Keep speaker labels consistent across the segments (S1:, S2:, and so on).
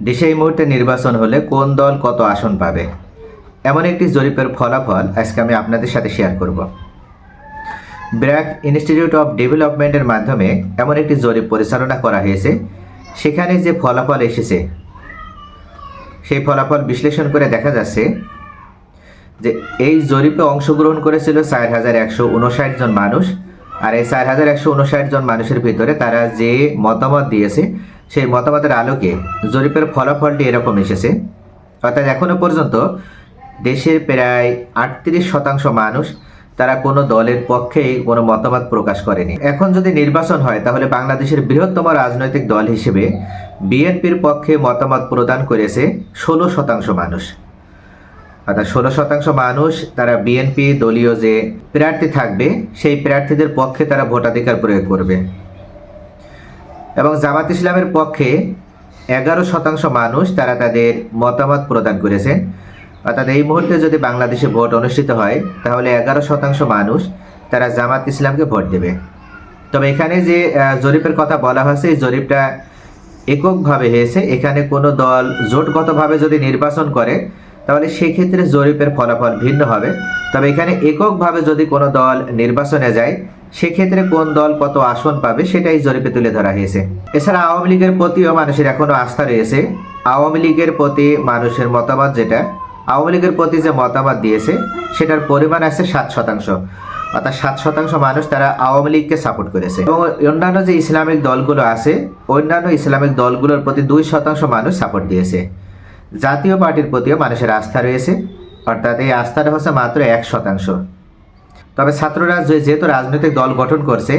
S1: দেশে এই মুহূর্তে নির্বাচন হলে কোন দল কত আসন পাবে? এমন একটি জরিপের ফলাফল আজকে আমি আপনাদের সাথে শেয়ার করব। ব্র্যাক ইনস্টিটিউট অফ ডেভেলপমেন্টের মাধ্যমে এমন একটি জরিপ পরিচালনা করা হয়েছে। সেখানে যে ফলাফল এসেছে, সেই ফলাফল বিশ্লেষণ করে দেখা যাচ্ছে যে এই জরিপে অংশগ্রহণ করেছিল চার হাজার একশো উনষাট জন মানুষ। আর এই চার হাজার একশো উনষাট জন মানুষের ভিতরে তারা যে মতামত দিয়েছে সেই মতামতের আলোকে জরিপের ফলাফলটি এরকম এসেছে। অর্থাৎ এখনও পর্যন্ত দেশের প্রায় আটত্রিশ শতাংশ মানুষ তারা কোনো দলের পক্ষেই কোনো মতামত প্রকাশ করেনি। এখন যদি নির্বাচন হয়, তাহলে বাংলাদেশের বৃহত্তম রাজনৈতিক দল হিসেবে বিএনপির পক্ষে মতামত প্রদান করেছে ষোলো শতাংশ মানুষ। অর্থাৎ ষোলো শতাংশ মানুষ তারা বিএনপি দলীয় যে প্রার্থী থাকবে, সেই প্রার্থীদের পক্ষে তারা ভোটাধিকার প্রয়োগ করবে। এবং জামাত ইসলামের পক্ষে এগারো শতাংশ মানুষ তারা তাদের মতামত প্রদান করেছেন অর্থাৎ এই মুহূর্তে যদি বাংলাদেশে ভোট অনুষ্ঠিত হয়, তাহলে এগারো শতাংশ মানুষ তারা জামাত ইসলামকে ভোট দেবে। তবে এখানে যে জরিপের কথা বলা হয়েছে, এই জরিপটা এককভাবে হয়েছে। এখানে কোনো দল জোটগতভাবে যদি নির্বাচন করে, তাহলে সেক্ষেত্রে জরিপের ফলাফল ভিন্ন হবে। তবে এখানে এককভাবে যদি কোনো দল নির্বাচনে যায় সেক্ষেত্রে কোন দল কত আসন পাবে সেটাই জরিপে তুলে ধরা হয়েছে। এছাড়া আওয়ামী লীগের প্রতিও মানুষের এখনও আস্থা রয়েছে। আওয়ামী লীগের প্রতি মানুষের মতামত যেটা, আওয়ামী লীগের প্রতি যে মতামত দিয়েছে, সেটার পরিমাণ আছে সাত শতাংশ। অর্থাৎ সাত শতাংশ মানুষ তারা আওয়ামী লীগকে সাপোর্ট করেছে। এবং অন্যান্য যে ইসলামিক দলগুলো আছে, অন্যান্য ইসলামিক দলগুলোর প্রতি দুই শতাংশ মানুষ সাপোর্ট দিয়েছে। জাতীয় পার্টির প্রতিও মানুষের আস্থা রয়েছে। অর্থাৎ এই আস্থাটা হচ্ছে মাত্র এক শতাংশ। তবে ছাত্ররা যেহেতু রাজনৈতিক দল গঠন করছে,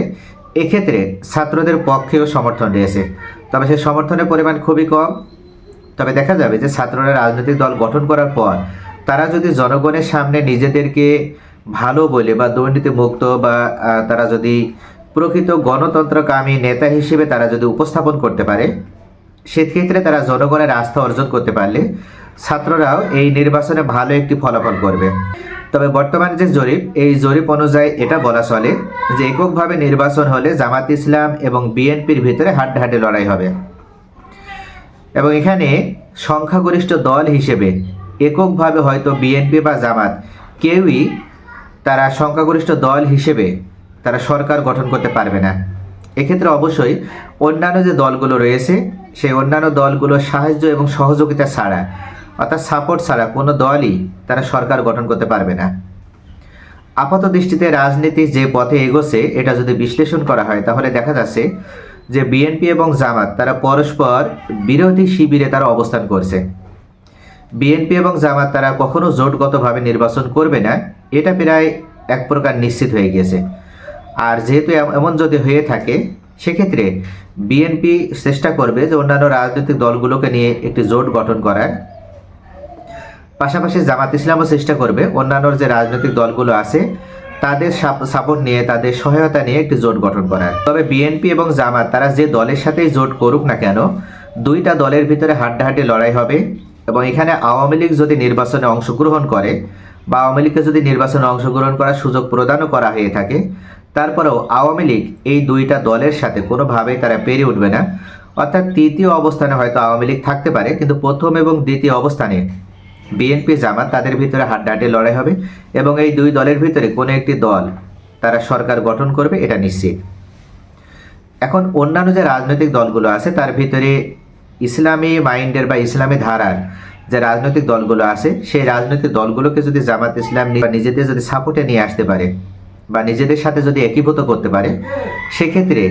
S1: এক্ষেত্রে ছাত্রদের পক্ষেও সমর্থন রয়েছে। তবে সেই সমর্থনের পরিমাণ খুবই কম। তবে দেখা যাবে যে ছাত্ররা রাজনৈতিক দল গঠন করার পর, তারা যদি জনগণের সামনে নিজেদেরকে ভালো বলে বা দুর্নীতি মুক্ত বা তারা যদি প্রকৃত গণতন্ত্রকামী নেতা হিসেবে তারা যদি উপস্থাপন করতে পারে, সেক্ষেত্রে তারা জনগণের আস্থা অর্জন করতে পারলে ছাত্ররাও এই নির্বাচনে ভালো একটি ফলাফল করবে। তবে বর্তমানে যে জরিপ, এই জরিপ অনুযায়ী এটা বলা চলে যে এককভাবে নির্বাচন হলে জামাত ইসলাম এবং বিএনপির ভিতরে হাড্ডাহাড্ডি লড়াই হবে। এবং এখানে সংখ্যাগরিষ্ঠ দল হিসেবে এককভাবে হয়তো বিএনপি বা জামাত কেউই তারা সংখ্যাগরিষ্ঠ দল হিসেবে তারা সরকার গঠন করতে পারবে না। এক্ষেত্রে অবশ্যই অন্যান্য যে দলগুলো রয়েছে, সেই অন্যান্য দলগুলোর সাহায্য এবং সহযোগিতা ছাড়া অর্থাৎ সাপোর্ট ছাড়া কোনো দলই তারা সরকার গঠন করতে পারবে না। আপাত দৃষ্টিতে রাজনীতি যে পথে এগোছে, এটা যদি বিশ্লেষণ করা হয়, তাহলে দেখা যাচ্ছে যে বিএনপি এবং জামাত তারা পরস্পর বিরোধী শিবিরে তারা অবস্থান করছে। বিএনপি এবং জামাত তারা কখনো জোটগতভাবে নির্বাচন করবে না, এটা প্রায় এক প্রকার নিশ্চিত হয়ে গিয়েছে। আর যেহেতু এম- এমন যদি হয়ে থাকে, সেক্ষেত্রে বিএনপি চেষ্টা করবে যে অন্যান্য রাজনৈতিক দলগুলোকে নিয়ে একটি জোট গঠন করার। পাশাপাশি জামাত ইসলামও চেষ্টা করবে অন্যান্য যে রাজনৈতিক দলগুলো আছে, তাদের সাপোর্ট নিয়ে, তাদের সহায়তা নিয়ে একটি জোট গঠন করার। তবে বিএনপি এবং জামাত, তারা যে দলের সাথেই জোট করুক না কেন, দুইটা দলের ভিতরে হাড্ডাহাড্ডি লড়াই হবে এবং এখানে আওয়ামী লীগ যদি নির্বাচনে অংশগ্রহণ করে বা আওয়ামী লীগকে যদি নির্বাচনে অংশগ্রহণ করার সুযোগ প্রদানও করা হয়ে থাকে, তারপরেও আওয়ামী লীগ এই দুইটা দলের সাথে কোনোভাবেই তারা পেরে উঠবে না। অর্থাৎ তৃতীয় অবস্থানে হয়তো আওয়ামী লীগ থাকতে পারে, কিন্তু প্রথম এবং দ্বিতীয় অবস্থানে বিএনপি জামাত তাদের ভিতরে হাড্ডাহাড্ডি লড়াই হবে এবং এই দুই দলের ভিতরে কোনো একটি দল তারা সরকার গঠন করবে, এটা নিশ্চিত। এখন অন্যান্য যে রাজনৈতিক দলগুলো আছে, তার ভিতরে ইসলামী মাইন্ডের বা ইসলামী ধারার যে রাজনৈতিক দলগুলো আছে, সেই রাজনৈতিক দলগুলোকে যদি জামাত ইসলাম বা নিজেদের যদি সাপোর্টে নিয়ে আসতে পারে বা নিজেদের সাথে যদি একীভূত করতে পারে, সেক্ষেত্রে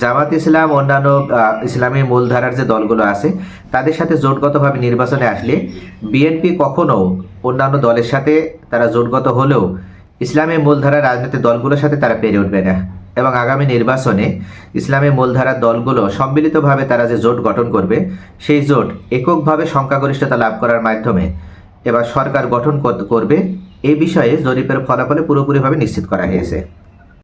S1: জামাত ইসলাম, অন্যান্য ইসলামী মূলধারার যে দলগুলো আছে, তাদের সাথে জোটগতভাবে নির্বাচনে আসলে বিএনপি কখনো অন্যান্য দলের সাথে তারা জোটগত হলেও ইসলামী মূলধারার রাজনৈতিক দলগুলোর সাথে তারা পেরে উঠবে না। এবং আগামী নির্বাচনে ইসলামী মূলধারার দলগুলো সম্মিলিতভাবে তারা যে জোট গঠন করবে, সেই জোট এককভাবে সংখ্যাগরিষ্ঠতা লাভ করার মাধ্যমে এবার সরকার গঠন কর- করবে এই বিষয়ে জরিপের ফলাফলে পুরোপুরিভাবে নিশ্চিত করা হয়েছে।